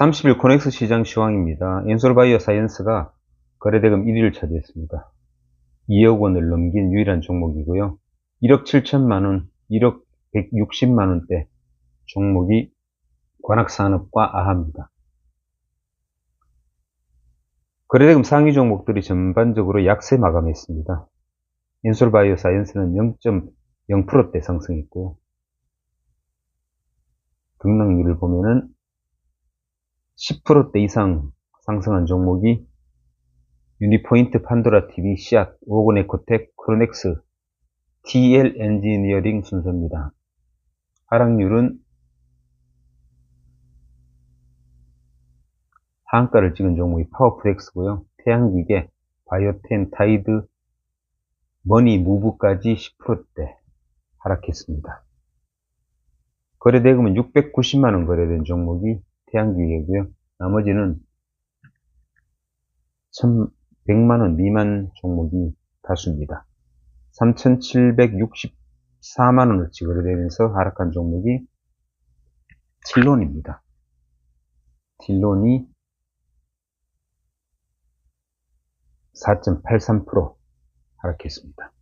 30일 코넥스 시장 시황입니다. 엔솔바이오 사이언스가 거래대금 1위를 차지했습니다. 2억 원을 넘긴 유일한 종목이고요. 1억 7천만 원, 1억 160만 원대 종목이 관악산업과 아하입니다. 거래대금 상위 종목들이 전반적으로 약세 마감했습니다. 엔솔바이오 사이언스는 0.0%대 상승했고요. 등락률을 보면은 10%대 이상 상승한 종목이 유니포인트, 판도라 TV, 씨앗, 오건 에코텍, 크로넥스, TL 엔지니어링 순서입니다. 하락률은 하한가를 찍은 종목이 파워프렉스고요. 태양기계, 바이오텐, 타이드, 머니, 무브까지 10%대 하락했습니다. 거래대금은 690만원 거래된 종목이 태양기계고요. 나머지는 100만원 미만 종목이 다수입니다. 3,764만원어치 거래되면서 하락한 종목이 틸론입니다. 틸론이 4.83% 하락했습니다.